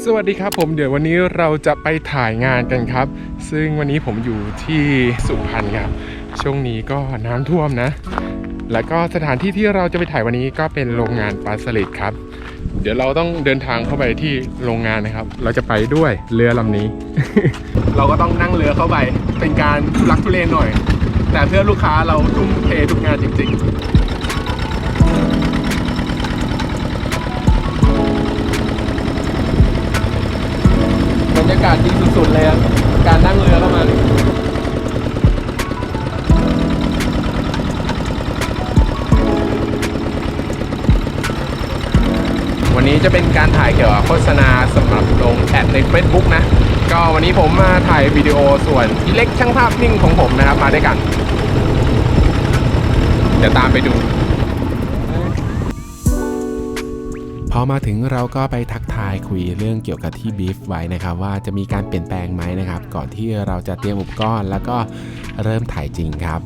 สวัสดีครับผมเดี๋ยววันนี้เราจะไปถ่ายงานกันครับ ซึ่งวันนี้ผมอยู่ที่สุพรรณครับ ช่วงนี้ก็น้ำท่วมนะ แล้วก็สถานที่ที่เราจะไปถ่ายวันนี้ก็เป็นโรงงานปลาสลิดครับ เดี๋ยวเราต้องเดินทางเข้าไปที่โรงงานนะครับ เราจะไปด้วยเรือลำนี้ เราก็ต้องนั่งเรือเข้าไปเป็นการทุลักทุเลหน่อย แต่เพื่อลูกค้าเราทุ่มเททุกงานจริง ๆ สุดเลยการนั่งเรือเข้ามาดีวันนี้จะเป็นการถ่ายเกี่ยวกับโฆษณาสำหรับลงแอดใน Facebook นะ ก็วันนี้ผมมาถ่ายวิดีโอส่วนเล็กช่างภาพนิ่งของผมนะครับ มาด้วยกัน เดี๋ยวตามไปดู พอมาถึงเราก็ไปทักายคุยเรื่องเกี่ยวกับที่บีฟไว้นะครับว่าจะมีการเปลี่ยนแปลงไหมนะครับ ก่อนที่เราจะเตรียมอุปกรณ์แล้วก็เริ่มถ่ายจริงครับ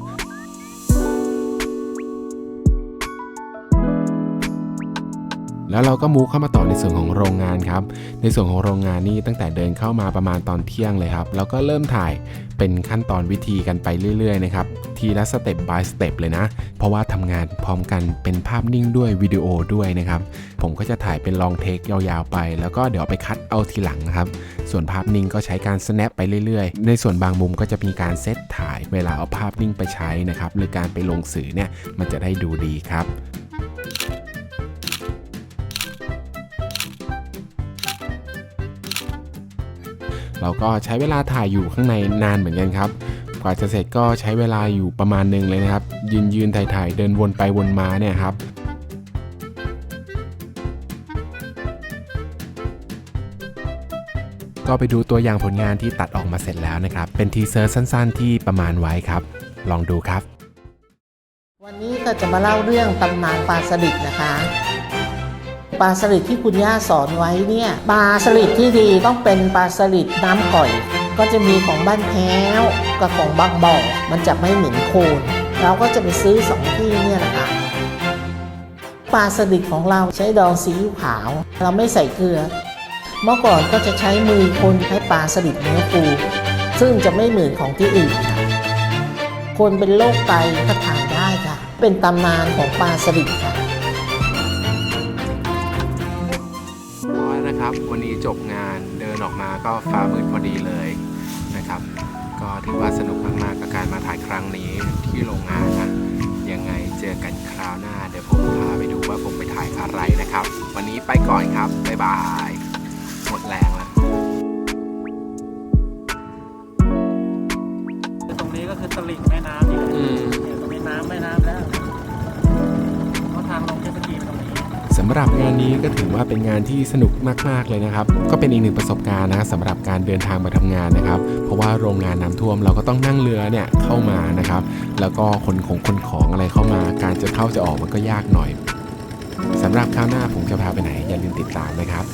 แล้วเราก็มูเข้ามาต่อในส่วนของโรงงานครับ ในส่วนของโรงงานนี่ตั้งแต่เดินเข้ามาประมาณตอนเที่ยงเลยครับ แล้วก็เริ่มถ่ายเป็นขั้นตอนวิธีกันไปเรื่อยๆนะครับ ทีละสเต็ป by สเต็ปเลยนะ เพราะว่าทำงานพร้อมกันเป็นภาพนิ่งด้วยวิดีโอด้วยนะครับ ผมก็จะถ่ายเป็นลองเทคยาวๆไป แล้วก็เดี๋ยวไปคัดเอาทีหลังนะครับ ส่วนภาพนิ่งก็ใช้การ snap ไปเรื่อยๆ ในส่วนบางมุมก็จะมีการเซตถ่าย เวลาเอาภาพนิ่งไปใช้นะครับหรือการไปลงสื่อเนี่ยมันจะได้ดูดีครับ เราก็ใช้เวลาถ่ายอยู่ข้างในนานเหมือนกันครับ กว่าจะเสร็จก็ใช้เวลาอยู่ประมาณหนึ่งเลยนะครับ ยืนยืนถ่ายถ่ายเดินวนไปวนมาเนี่ยครับก็ไปดูตัวอย่างผลงานที่ตัดออกมาเสร็จแล้วนะครับ เป็นทีเซอร์สั้นๆ ที่ประมาณไว้ครับ ลองดูครับ วันนี้ก็จะมาเล่าเรื่องตำนานปลาสลิดนะคะ ปลาสลิดที่คุณย่าสอนไว้เนี่ยปลาสลิดที่ดีต้องเป็นปลาสลิดน้ำก่อย ก็จะมีของบ้านแพ้วกับของบางบ่อมันจะไม่เหม็นโคลนเราก็จะไปซื้อสองที่เนี่ยนะคะปลาสลิดของเราใช้ดองซีอิ๊วขาว เราไม่ใส่เกลือ เมื่อก่อนก็จะใช้มือคนให้ปลาสลิดเนื้อฟูซึ่งจะไม่เหมือนของที่อื่นค่ะคนเป็นโรคไตก็ทานได้ค่ะ เป็นตำนานของปลาสลิดค่ะ นะครับ วันนี้จบงานเดินออกมาก็ฟ้ามืดพอดีเลยนะครับ ก็ถือว่าสนุกมากๆกับการมาถ่ายครั้งนี้ที่โรงงานนะยังไงเจอกันคราวหน้า เดี๋ยวผมพาไปดูว่าผมไปถ่ายอะไรนะครับ วันนี้ไปก่อนครับ บ๊ายบาย หมดแรงแล้วตรงนี้ก็คือตลิ่งแม่น้ำนี่อืมเนี่ยตำหรับงานนี้ก็ถือว่าเป็นงานที่สนุกมากๆเลยนะครับ ก็เป็นอีกหนึ่งประสบการณ์นะสำหรับการเดินทางมาทำงานนะครับ เพราะว่าโรงงานน้ำท่วมเราก็ต้องนั่งเรือเนี่ยเข้ามานะครับ แล้วก็คนของคนของอะไรเข้ามา การจะเข้าจะออกมันก็ยากหน่อยสำหรับคราวหน้าผมจะพาไปไหนอย่าลืมติดตามนะครับ